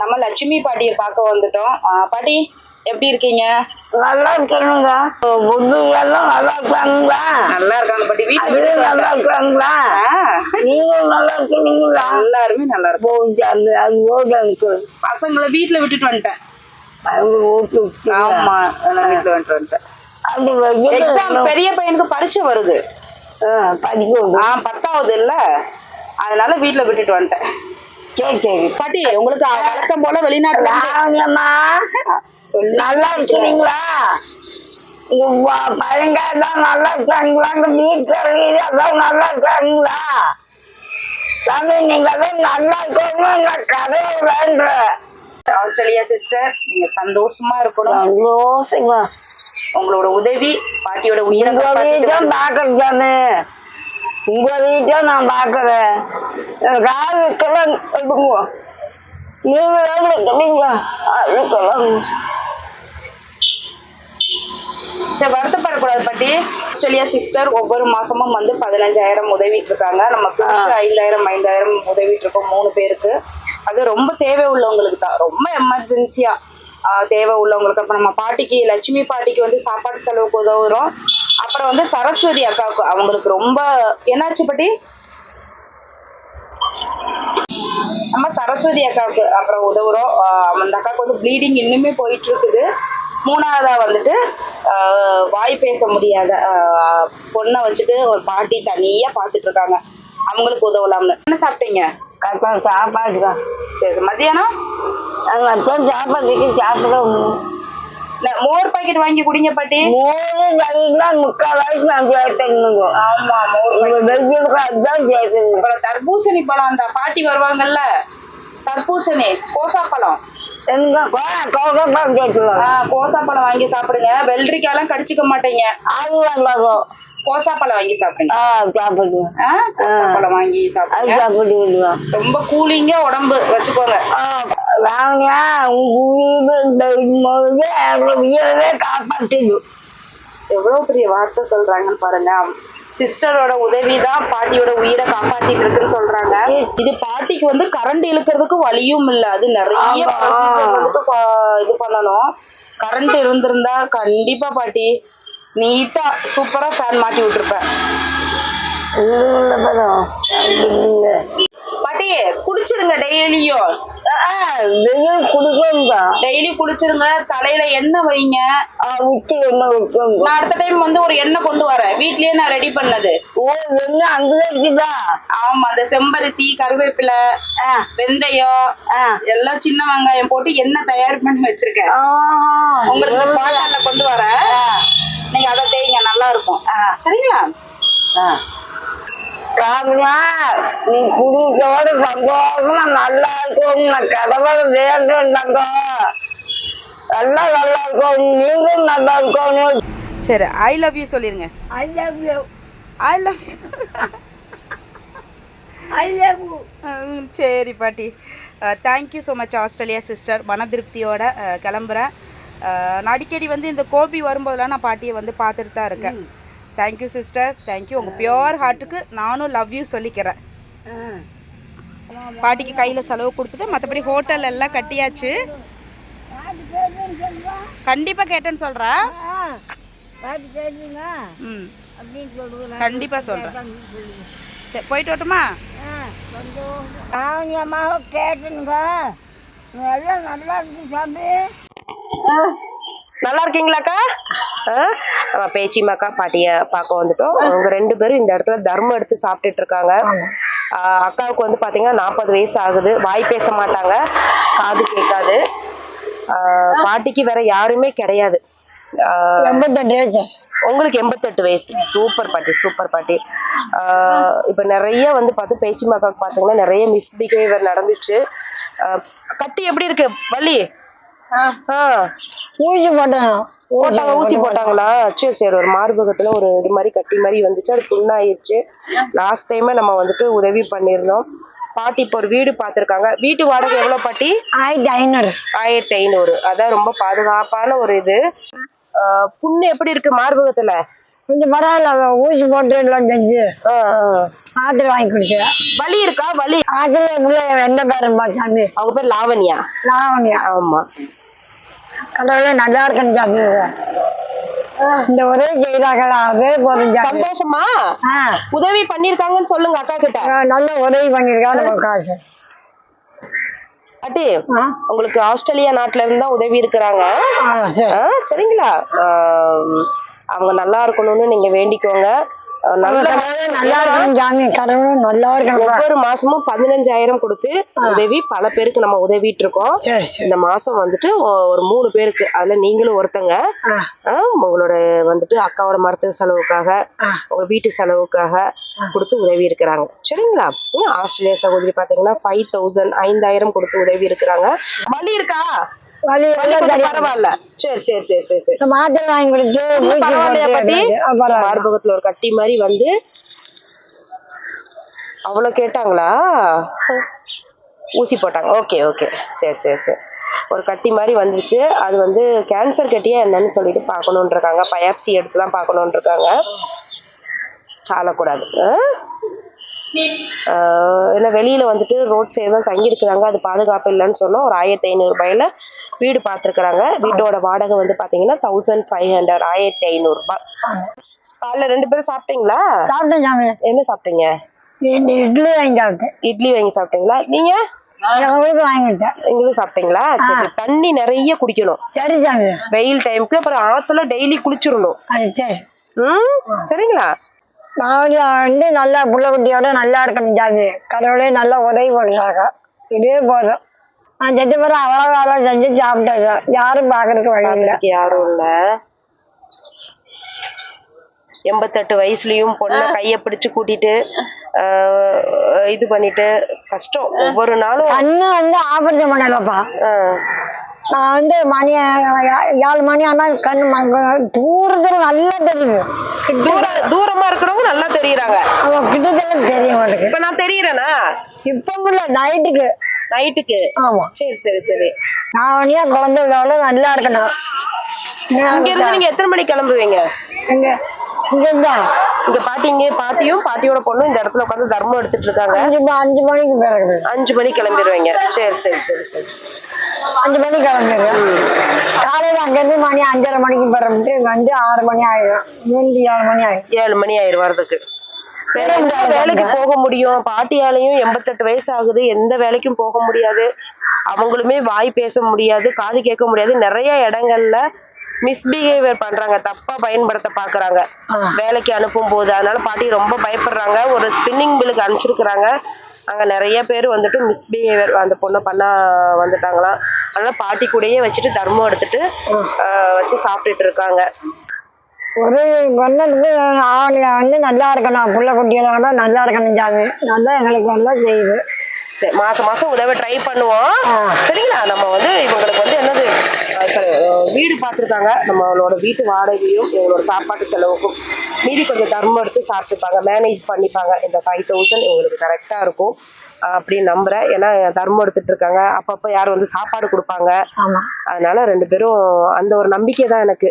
நம்ம லட்சுமி பாட்டியை பார்க்க வந்துட்டோம். பாட்டி எப்படி இருக்கீங்க? நல்லா இருக்கணுங்க புத்தி எல்லாம் நல்லா இருக்காங்களா நல்லா இருக்காங்க பாட்டி. வீட்டுல நல்லா இருக்காங்களா நீங்களும் நல்லா இருக்கீங்களா எல்லாருமே நல்லா இருக்கும் பசங்களை வீட்டுல விட்டுட்டு வந்துட்டேன். ஆமா வீட்டுல விட்டுட்டு வந்துட்டேன். எக்ஸாம் பெரிய பையனுக்கு பரீட்சை வருது. படிக்க ஆ பத்தாவது இல்ல. அதனால வீட்டுல விட்டுட்டு வந்துட்டேன். பாட்டி உங்களுக்கு வழக்கம் போல வெளிநாட்டுல நல்லா இருக்கிறீங்களா பையங்க எல்லாம் நல்லா இருக்காங்களா? வீட்டுல எல்லாம் நல்லா இருக்காங்களா? சாமி நீங்க நல்லா இருக்கணும். நான் கதையை ஆஸ்திரேலியா சிஸ்டர் நீங்க சந்தோஷமா இருக்கணும். சந்தோஷமா. உங்களோட உதவி பாட்டியோட உயிரை வீட்டும் பாக்குறது தானே? உங்க வீட்டும் நான் பாக்குறேன் ராவிக்கெல்லாம் சொல்லுங்க. நீங்க சொல்லுங்க அதுக்கெல்லாம். சரி வருத்தப்படக்கூடாது பாட்டி. ஆஸ்திரேலியா சிஸ்டர் ஒவ்வொரு மாசமும் வந்து பதினஞ்சாயிரம் உதவிட்டு இருக்காங்க நம்ம பிடிச்ச ஐந்தாயிரம் ஐந்தாயிரம் உதவிட்டு இருக்கோம் மூணு பேருக்கு. அது ரொம்ப தேவை உள்ளவங்களுக்கு தான். ரொம்ப எமர்ஜென்சியா தேவை உள்ளவங்களுக்கு. அப்ப நம்ம பாட்டிக்கு லட்சுமி பாட்டிக்கு வந்து சாப்பாடு செலவுக்கு உதவுறோம். அப்புறம் வந்து சரஸ்வதி அக்காவுக்கு அவங்களுக்கு ரொம்ப என்னாச்சு பாட்டி? நம்ம சரஸ்வதி அக்காவுக்கு அப்புறம் உதவுறோம். அந்த அக்காவுக்கு வந்து ப்ளீடிங் இன்னுமே போயிட்டு இருக்குது மூணாவதா வந்துட்டு வாய் பேச முடியாத பொண்ணை வச்சுட்டு ஒரு பாட்டி தனியா பார்த்துட்டு இருக்காங்க அவங்களுக்கு உதவலாம்னு. என்ன சாப்பிட்டீங்க? சாப்பாடு தான். சரி சரி. மத்தியானம்? நாங்கள் அத்தான் சாப்பாட்டுக்கு சாப்பிடணும் ந- மோர் பாக்கெட் வாங்கி குடிங்க பாட்டி. மூணு கறிலாம் முக்கால் வயசு நான் சேர்த்துக்கணுங்க ஆமா மோர் அதுதான் அப்புறம் தர்பூசணி பழம் அந்த பாட்டி வருவாங்கல்ல தர்பூசணி கோசா பழம். எங்க கோகப்பம் சேர்த்துக்கலாம் ஆஹ் கோசா பழம் வாங்கி சாப்பிடுங்க. வெள்ளரிக்காயெல்லாம் கடிச்சுக்க மாட்டீங்க. அது வேண்டாம் கோசா பழம் வாங்கி சாப்பிடுங்க. ஆ சாப்பிடுவோம் ஆ, கோசா பழம் வாங்கி சாப்பிடுங்க. ரொம்ப கூலிங்கா உடம்பு வச்சுக்கோங்க. ராவணியா உங்க வீடு இந்த போது எங்களை உயிரவே காப்பாற்றிடு எவ்வளவு பெரிய வார்த்தை சொல்றாங்கன்னு பாருங்க. சிஸ்டரோட உதவி தான் பாட்டியோட உயிரை காப்பாத்திட்டு இருக்குன்னு சொல்றாங்க. இது பாட்டிக்கு வந்து கரண்ட் இழுக்கிறதுக்கு வழியும் இல்ல. அது நிறைய வந்துட்டு இது பண்ணணும். கரண்ட் இருந்திருந்தா கண்டிப்பா பாட்டி நீட்டா சூப்பரா ஃபேன் மாட்டி விட்டுருப்பேன். பாட்டி குடிச்சிருங்க டெய்லியும் குடிக்கணும் தான் டெய்லி குளிச்சிருங்க தலையில எண்ணெய் வைங்க. வைக்கணும். நான் அடுத்த டைம் வந்து ஒரு எண்ணெய் கொண்டு வரேன். வீட்லயே நான் ரெடி பண்ணது. ஓ அங்கே இருக்குதா? ஆமா அந்த செம்பருத்தி கருவேப்பிலை வெந்தயம் எல்லாம் சின்ன வெங்காயம் போட்டு எண்ணெய் தயார் பண்ணி வச்சிருக்கேன். உங்களுக்கு பாட்டால கொண்டு வரேன். நீங்க அதை தேய்ங்க நல்லா இருக்கும். சரிங்களா? ராமனா நீ குடிக்கோட சந்தோஷமா நல்லா இருக்கும். நான் கடவுள் வேண்டும் தங்கம் எல்லாம் நல்லா இருக்கும். நீங்களும் நல்லா இருக்கணும். சரி ஐ லவ் யூ சொல்லிருங்க. I love you I love you I love you சரி பாட்டி. Thank you so much Australia sister மன திருப்தியோட கிளம்புறேன். நான் அடிக்கடி வந்து இந்த கோபி வரும்போதெல்லாம் நான் பாட்டியை வந்து பார்த்துட்டு தான் இருக்கேன் thank you sister thank you உங்கள் பியோர் ஹார்ட்டுக்கு நானும் லவ் யூ சொல்லிக்கிறேன். பாட்டிக்கு கையில் செலவு கொடுத்துட்டு மற்றபடி ஹோட்டல் எல்லாம் கட்டியாச்சு. கண்டிப்பாக கேட்டேன்னு கேட்டுங்க ம். கண்டிப்பாக சொல்கிறேன் சரி போயிட்டு வரட்டுமா? ராவணியமாக கேட்டுங்க. எல்லாம் நல்லா இருக்கு சாமி. நல்லா இருக்கீங்களாக்கா? நம்ம பேச்சிமாக்கா பாட்டிய பார்க்க வந்துட்டோம். அவங்க ரெண்டு பேரும் இந்த இடத்துல தர்மம் எடுத்து சாப்பிட்டுட்டு இருக்காங்க. அக்காவுக்கு வந்து பாத்தீங்கன்னா நாற்பது வயசு ஆகுது. வாய் பேச மாட்டாங்க. காது கேட்காது. ஆஹ் பாட்டிக்கு வேற யாருமே கிடையாது. உங்களுக்கு எண்பத்தெட்டு வயசு. சூப்பர் பாட்டி சூப்பர் பாட்டி. ஆஹ் இப்ப நிறைய வந்து பார்த்து பேச்சிமாக்காவுக்கு பாத்தீங்கன்னா நிறைய மிஸ்பிஹேவியர் நடந்துச்சு. கட்டி எப்படி இருக்கு? வள்ளி? ஆஹ் ஊசி போட்டேன். போட்டாங்க ஊசி போட்டாங்களா? சரி சரி ஒரு மார்பகத்துல ஒரு இது மாதிரி கட்டி மாதிரி வந்துச்சு. அது புண்ணாயிருச்சு லாஸ்ட் டைமே நம்ம வந்துட்டு உதவி பண்ணியிருந்தோம். பாட்டி இப்போ ஒரு வீடு பார்த்துருக்காங்க. வீட்டு வாடகை எவ்வளவு பாட்டி? ஆயிரத்தி ஐநூறு. ஆயிரத்தி ஐநூறு. அதான் ரொம்ப பாதுகாப்பான ஒரு இது. புண்ணு எப்படி இருக்கு மார்பகத்துல? கொஞ்சம் பரவாயில்ல ஊசி போட்டு எல்லாம் செஞ்சு ஆ, ஆ. மாத்திரை வாங்கி குடிச்சேன். வலி இருக்கா? வலி? உள்ள எந்த பேரும்பா சாமி அவங்க பேர் லாவண்யா. லாவணியா. ஆமா. கடவுளே நல்லா இருக்கணும் சாமி இந்த உதவி செய்தாங்களா அதே போதும் சந்தோஷமா? உதவி பண்ணிருக்காங்கன்னு சொல்லுங்க அக்கா கிட்ட நல்ல உதவி பண்ணிருக்கா நம்ம காசு. அட்டி ஆ. உங்களுக்கு ஆஸ்திரேலியா நாட்டுல இருந்து உதவி இருக்கிறாங்க. சரிங்களா? அவங்க நல்லா இருக்கணும்னு நீங்க வேண்டிக்கோங்க. ஒவ்வொரு மாசமும் பதினஞ்சாயிரம் கொடுத்து உதவி பல பேருக்கு நம்ம உதவிட்டு இருக்கோம் இந்த மாசம் வந்துட்டு ஒரு மூணு பேருக்கு. அதுல நீங்களும் ஒருத்தங்க. உங்களோட வந்துட்டு அக்காவோட மருத்துவ செலவுக்காக உங்க வீட்டு செலவுக்காக கொடுத்து உதவி இருக்கிறாங்க. சரிங்களா? ஆஸ்திரேலியா சகோதரி பாத்தீங்கன்னா ஃபைவ் தௌசண்ட் ஐந்தாயிரம் கொடுத்து உதவி இருக்கிறாங்க. வலி இருக்கா? வலி பரவாயில்ல. சரி சரி சரி சரி சரி. மாத்திரை வாங்கி கொடுத்து பரவாயில்லையா போட்டு? மார்பகத்துல ஒரு கட்டி மாதிரி வந்து அவ்வளவு கேட்டாங்களா? ஊசி போட்டாங்க. Okay okay. சரி சரி சரி. ஒரு கட்டி மாதிரி வந்துச்சு அது வந்து கேன்சர் கட்டியா என்னன்னு சொல்லிட்டு பார்க்கணுன்னு இருக்காங்க பயாப்சி எடுத்து தான் பார்க்கணுன்னு இருக்காங்க சாலக்கூடாது ஏன்னா வெளியில வந்துட்டு ரோட் சைடு தான் தங்கியிருக்கிறாங்க. அது பாதுகாப்பு இல்லைன்னு சொன்னோம். ஒரு ஆயிரத்தி ஐநூறு ரூபாயில வீடு பார்த்துருக்குறாங்க. வீட்டோட வாடகை வந்து பாத்தீங்கன்னா தௌசண்ட் ஃபைவ் ஹண்ட்ரட் ஆயிரத்தி ஐநூறு ரூபாய். காலைல ரெண்டு பேரும் சாப்பிட்டீங்களா? சாப்பிட்டேன் என்ன சாப்பிட்டீங்க? இட்லி வாங்கி சாப்பிட்டேன். இட்லி வாங்கி சாப்பிட்டீங்களா? நீங்க? எங்களுக்கு சாப்பிட்டீங்களா? சரி. தண்ணி நிறைய குடிக்கணும். சரி வெயில் டைமுக்கு அப்புறம் ஆத்துல டெய்லி குளிச்சிடணும். ம்? சரிங்களா? மாவடி வந்து நல்லா புள்ள குட்டியோட நல்லா இருக்கணும் சாமி. கடவுளே நல்லா உதவி பண்ணுறாங்க. இதே போதும். நான் செஞ்ச பிறகு அவ்வளோ வேலை செஞ்சு சாப்பிட்டேன். யாரும் பார்க்கறதுக்கு வழி இல்லை. யாரும் இல்ல. எண்பத்தெட்டு வயசுலயும் பொண்ணை கைய பிடிச்சு கூட்டிட்டு ஆஹ் இது பண்ணிட்டு கஷ்டம். ஒவ்வொரு நாளும் கண்ணு வந்து ஆபரேஷன் பண்ணலப்பா. நான் வந்து மணி ஏழு மணி ஆனால் கண்ணு தூரத்துல நல்லா தெரியுது. தூர தூரமா இருக்கிறவங்க நல்லா தெரியுறாங்க. கிட்டத்தட்ட தெரியும் இப்ப நான் தெரியறேனா? இப்போ நைட்டுக்கு நைட்டுக்கு ஆமா. சரி சரி சரி. நான் வழியா குழந்தைகளோட நல்லா இருக்கணும். இங்க இருந்து நீங்க எத்தனை மணிக்கு கிளம்புவீங்க? இங்க இங்க இருந்தா இங்க பாட்டிங்க பாட்டியும் பாட்டியோட பொண்ணும் இந்த இடத்துல உட்காந்து தர்மம் எடுத்துட்டு இருக்காங்க. அஞ்சு அஞ்சு மணிக்கு பிறகு அஞ்சு மணிக்கு கிளம்பிடுவீங்க. சரி சரி சரி சரி. அஞ்சு மணிக்கு கிளம்பிடுவேன் காலையில அங்கிருந்து மணி அஞ்சரை மணிக்கு பிறகு இங்க வந்து ஆறு மணி ஆயிடும் ஏழு மணி ஆயிடும் ஏழு மணி ஆயிரும் எந்த வேலைக்கு போக முடியும்? பாட்டியாலையும் எண்பத்தெட்டு வயசு ஆகுது எந்த வேலைக்கும் போக முடியாது. அவங்களுமே வாய் பேச முடியாது காது கேட்க முடியாது. நிறைய இடங்கள்ல மிஸ்பிஹேவியர் பண்றாங்க. தப்பா பயன்படுத்த பாக்குறாங்க. வேலைக்கு அனுப்பும் போது. அதனால பாட்டி ரொம்ப பயப்படுறாங்க. ஒரு ஸ்பின்னிங் மில்லுக்கு அனுப்பிச்சிருக்கிறாங்க. அங்க நிறைய பேர் வந்துட்டு மிஸ்பிஹேவியர் அந்த பொண்ணை பண்ண வந்துட்டாங்களாம். அதனால பாட்டி கூடயே வச்சுட்டு தர்மம் எடுத்துட்டு ஆஹ் வச்சு சாப்பிட்டுட்டு இருக்காங்க. ஒரு பொண்ணுக்கு ஆளுங்க வந்து நல்லா இருக்கணும். புள்ள குட்டிகளோட நல்லா இருக்கணும் சாமி நல்லா எங்களுக்கு நல்லா செய்யுது. சரி மாசம் மாசம் உதவ ட்ரை பண்ணுவோம். சரிங்களா? நம்ம வந்து இவங்களுக்கு வந்து என்னது வீடு பார்த்துருக்காங்க. நம்மளோட வீட்டு வாடகையும் இவங்களோட சாப்பாட்டு செலவுக்கும் மீதி கொஞ்சம் தர்மம் எடுத்து சாப்பிட்டுப்பாங்க. மேனேஜ் பண்ணிப்பாங்க. இந்த ஃபைவ் தௌசண்ட் இவங்களுக்கு கரெக்டா இருக்கும். அப்படின்னு நம்புறேன். ஏன்னா தர்மம் எடுத்துட்டு இருக்காங்க. அப்பப்போ யார் வந்து சாப்பாடு கொடுப்பாங்க. அதனால ரெண்டு பேரும் அந்த ஒரு நம்பிக்கை தான் எனக்கு.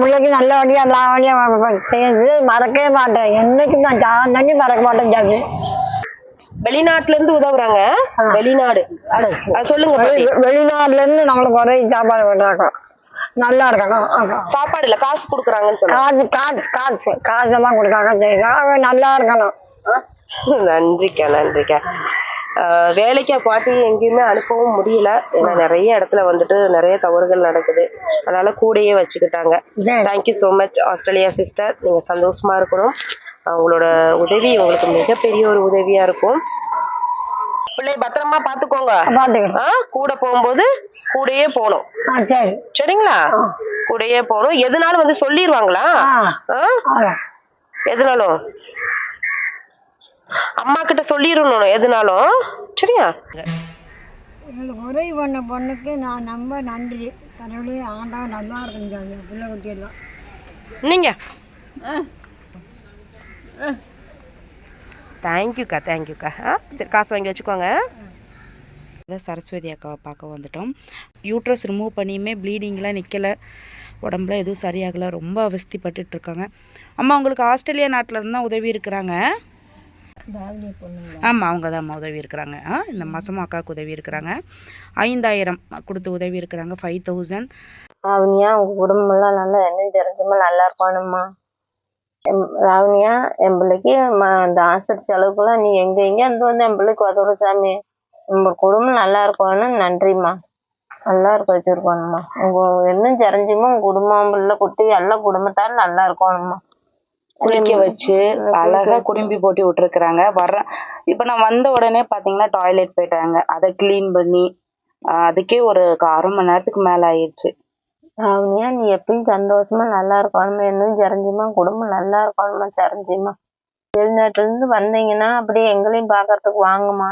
பிள்ளைக்கு நல்லபடியா எல்லா வழியும் செய்யுது மறக்கவே மாட்டேன். என்னைக்கும் நான் ஜான் தண்ணி மறக்க மாட்டேன் சாமி வெளிநாட்டுல இருந்து உதவுறாங்க வெளிநாடு. சொல்லுங்க வெளிநாட்டுல இருந்து நம்மளுக்கு உதவி சாப்பாடு பண்றாங்க. நல்லா இருக்கணும். சாப்பாடு இல்ல காசு கொடுக்குறாங்கன்னு சொல்லுங்க. காசு காசு காசு. காசெல்லாம் கொடுக்காங்க செய்யுங்க நல்லா இருக்கணும். நன்றிக்கா நன்றிக்கா. வேலைக்கு பாட்டி எங்கேயுமே அனுப்பவும் முடியல. ஏன்னா நிறைய இடத்துல வந்துட்டு நிறைய தவறுகள் நடக்குது. அதனால கூடயே வச்சுக்கிட்டாங்க. Thank you so much Australia sister நீங்க சந்தோஷமா இருக்கணும். உங்களோட உதவி உங்களுக்கு மிகப்பெரிய ஒரு உதவியா இருக்கும். பிள்ளை பத்திரமா பாத்துக்கோங்க கூட போகும்போது கூடயே போகணும். சரி. சரிங்களா? கூடயே போகணும். எதுனாலும் வந்து சொல்லிடுவாங்களா. எதுனாலும்? அம்மா கிட்ட சொல்லிடணும் எதுனாலும். சரியா? எங்களுக்கு உதவி பண்ண பொண்ணுக்கு நான் ரொம்ப நன்றி. கடவுளே ஆண்டவன் நல்லா இருக்கணும் சாமி பிள்ளை குட்டியெல்லாம். நீங்க? தேங்க்யூக்கா தேங்க்யூக்கா ஆ சரி காசு வாங்கி வச்சுக்கோங்க. இதை சரஸ்வதி அக்காவை பார்க்க வந்துட்டோம். யூட்ரஸ் ரிமூவ் பண்ணியுமே ப்ளீடிங்லாம் நிற்கலை உடம்புல எதுவும் சரியாகலை. ரொம்ப அவஸ்திப்பட்டுட்டு இருக்காங்க. அம்மா உங்களுக்கு ஆஸ்திரேலியா நாட்டில் இருந்து தான் உதவி இருக்கிறாங்க. ஆமாம் அவங்க தான் உதவி இருக்கிறாங்க. ஆ இந்த மாதமும் அக்காவுக்கு உதவி இருக்கிறாங்க. ஐந்தாயிரம் கொடுத்து உதவி இருக்கிறாங்க. ஃபைவ் தௌசண்ட் ராவணியா உங்க குடும்பம்லாம் நல்லா என்ன தெரிஞ்சுமா? நல்லா இருக்கணும்மா எம் ராவணியா என் பிள்ளைக்கு ம- இந்த ஆஸ்பத்திரி செலவுக்குலாம் நீ எங்க எங்க இருந்து வந்து என் பிள்ளைக்கு உதவுற சாமி? உங்க குடும்பம் நல்லா இருக்கணும் நன்றிம்மா. நல்லா இருக்க வச்சிருக்கணும்மா உங்க என்ன தெரிஞ்சுமா? உங்க குடும்பம் பிள்ளை குட்டி எல்லா குடும்பத்தாரும் நல்லா இருக்கணும்மா குளிக்க வச்சு அழகா குடும்பி போட்டு விட்டுருக்குறாங்க. வர்ற இப்போ நான் வந்த உடனே பார்த்தீங்கன்னா டாய்லெட் போயிட்டாங்க. அதை க்ளீன் பண்ணி அதுக்கே ஒரு அரை மணி நேரத்துக்கு மேலே ஆயிடுச்சு. ராவணியா நீ எப்பயும் சந்தோஷமா நல்லா இருக்கணுமா. என்னன்னு தெரிஞ்சுமா குடும்பம் நல்லா இருக்கணுமா தெரிஞ்சுமா வெளிநாட்டுல இருந்து வந்தீங்கன்னா அப்படியே எங்களையும் பாக்குறதுக்கு வாங்கம்மா.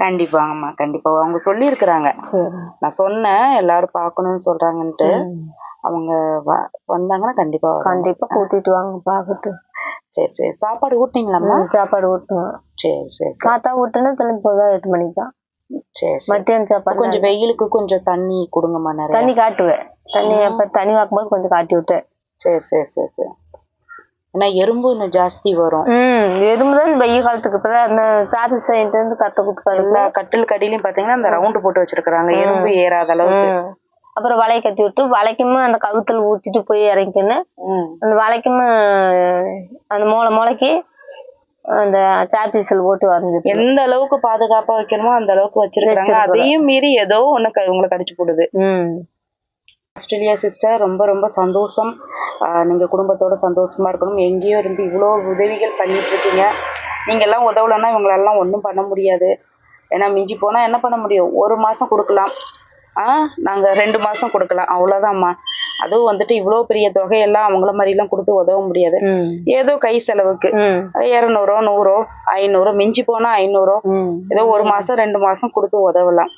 கண்டிப்பாங்கம்மா கண்டிப்பா அவங்க சொல்லியிருக்கிறாங்க. சரி. நான் சொன்னேன் எல்லாரும் பார்க்கணும்னு சொல்றாங்கன்ட்டு. அவங்க வந்தாங்கன்னா கண்டிப்பா. கண்டிப்பா கூட்டிட்டு வாங்க பாக்கட்டு சரி சரி. சாப்பாடு ஊட்டிங்களாம்மா சாப்பாடு ஊட்டுவோம் சரி சரி. காத்தா ஊட்டுனா திரும்பி போதா எட்டு மணிக்கு? தான் சரி. மத்தியானம் சாப்பாடு கொஞ்சம் வெயிலுக்கு கொஞ்சம் தண்ணி கொடுங்கம்மா நிறைய. தண்ணி காட்டுவேன். தண்ணி எப்ப தண்ணி வாக்கும்போது கொஞ்சம் காட்டி விட்டேன் சரி சரி சரி சரி. ஏன்னா எறும்பு இன்னும் ஜாஸ்தி வரும். ம் எறும்பு தான் வெயில் காலத்துக்கு இப்பதான் அந்த சாப்பிள் சைடு இருந்து கத்த குத்து எல்லா கட்டில் கடியிலையும் பாத்தீங்கன்னா அந்த ரவுண்டு போட்டு வச்சிருக்காங்க எறும்பு ஏறாத அளவுக்கு. அப்புறம் வலையை கட்டி விட்டு வலைக்குமே அந்த கவுத்துல ஊற்றிட்டு போய் இறங்கிக்கணும் ம். அந்த வலைக்குமே அந்த மூளை மூளைக்கு அந்த சாப்பீசல் போட்டு வரைஞ்சிட்டு எந்த அளவுக்கு பாதுகாப்பா வைக்கணுமோ அந்த அளவுக்கு வச்சிருக்காங்க. அதையும் மீறி ஏதோ ஒண்ணு உங்களை கடிச்சு போடுது. ம். ஆஸ்திரேலியா சிஸ்டர் ரொம்ப ரொம்ப சந்தோஷம். ஆஹ் நீங்க குடும்பத்தோட சந்தோஷமா இருக்கணும். எங்கேயோ இருந்து இவ்வளோ உதவிகள் பண்ணிட்டு இருக்கீங்க நீங்க எல்லாம் உதவலைன்னா இவங்களெல்லாம் ஒன்றும் பண்ண முடியாது. ஏன்னா மிஞ்சி போனா என்ன பண்ண முடியும்? ஒரு மாசம் கொடுக்கலாம். ஆ நாங்க ரெண்டு மாசம் கொடுக்கலாம். அவ்வளோதாம்மா அதுவும் வந்துட்டு இவ்வளோ பெரிய தொகையெல்லாம் அவங்கள மாதிரிலாம் கொடுத்து உதவ முடியாது. ஏதோ கை செலவுக்கு. இரநூறோ நூறோ ஐநூறோ மிஞ்சி போனா ஐநூறோ. ஏதோ ஒரு மாசம் ரெண்டு மாசம் கொடுத்து உதவலாம்.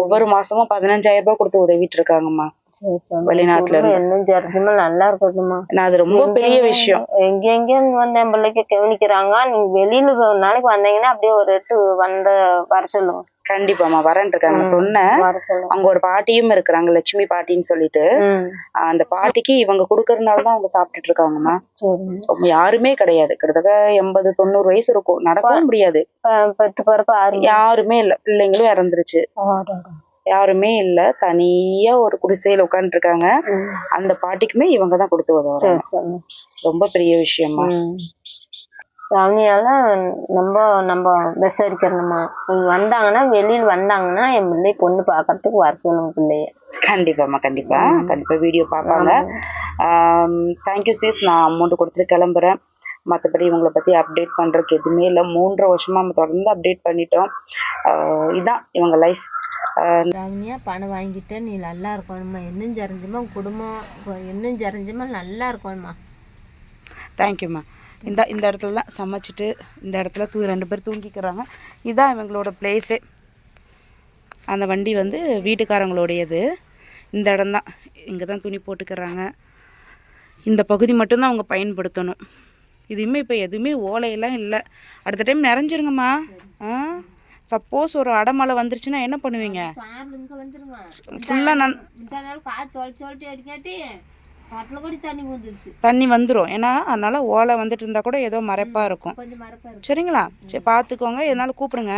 ஒவ்வொரு மாசமும் பதினஞ்சாயிரம் ரூபாய் கொடுத்து உதவிட்டு இருக்காங்கம்மா. வெளிநாட்டுல இருந்து. நல்லா இருக்கட்டுமா நான் அது ரொம்ப பெரிய விஷயம். எங்க எங்க வந்து பிள்ளைக்கு கவனிக்கிறாங்க. நீங்க வெளியில நாளைக்கு வந்தீங்கன்னா அப்படியே ஒரு எட்டு வந்து வர சொல்லுங்க. கண்டிப்பாம்மா வரேன் இருக்காங்க ம். சொன்னேன். அவங்க ஒரு பாட்டியும் இருக்கிறாங்க லட்சுமி பாட்டின்னு சொல்லிட்டு. அந்த பாட்டிக்கு இவங்க கொடுக்கறதுனால தான் அவங்க சாப்பிட்டுட்டு இருக்காங்கம்மா. யாருமே கிடையாது. கிட்டத்தட்ட எண்பது தொண்ணூறு வயசு இருக்கும். நடக்கவும் முடியாது. யாருமே இல்ல. பிள்ளைங்களும் இறந்துருச்சு. யாருமே இல்ல. தனியா ஒரு குடிசையில உட்காந்துட்டு இருக்காங்க. அந்த பாட்டிக்குமே இவங்க தான் கொடுத்து உதவுறாங்க. ரொம்ப பெரிய விஷயமா ரவணியால நம்ம நம்ம விசாரிக்கிறணுமா இவங்க வந்தாங்கன்னா வெளியில வந்தாங்கன்னா என் பிள்ளை பொண்ணு பார்க்கறதுக்கு வர சொல்லுங்க பிள்ளைய. கண்டிப்பாம்மா கண்டிப்பா. கண்டிப்பா வீடியோ பார்ப்பாங்க தேங்க்யூ சிஸ் நான் அமௌண்ட் கொடுத்துட்டு கிளம்புறேன். மற்றபடி இவங்களை பற்றி அப்டேட் பண்ணுறதுக்கு எதுவுமே இல்லை. மூன்றரை வருஷமாக நம்ம தொடர்ந்து அப்டேட் பண்ணிட்டோம். இதான் இவங்க லைஃப் ரம்யா பணம் வாங்கிட்டு நீ நல்லா இருக்கணுமா இன்னும் ஜரிஞ்சுமா குடும்பம் இன்னும் ஜரிஞ்சுமா நல்லா இருக்கணுமா தேங்க்யூம்மா இந்த இந்த இடத்துல தான் சமைச்சிட்டு இந்த இடத்துல தூ ரெண்டு பேர் தூங்கிக்கிறாங்க. இதான் இவங்களோட பிளேஸே அந்த வண்டி வந்து வீட்டுக்காரங்களுடையது. இந்த இடம்தான். இங்கே தான் துணி போட்டுக்கிறாங்க. இந்த பகுதி மட்டும்தான் அவங்க பயன்படுத்தணும். இதுவுமே இப்போ எதுவுமே ஓலையெல்லாம் இல்லை. அடுத்த டைம் நிறைஞ்சிருங்கம்மா. ஆ? சப்போஸ் ஒரு அடமழை வந்துருச்சுன்னா என்ன பண்ணுவீங்க? ஃபுல்லாக நான் தண்ணி வந்துடும் ஏன்னா அதனால் ஓலை வந்துட்டு இருந்தால் கூட ஏதோ மறைப்பாக இருக்கும். சரிங்களா? சரி பார்த்துக்கோங்க எதனால கூப்பிடுங்க.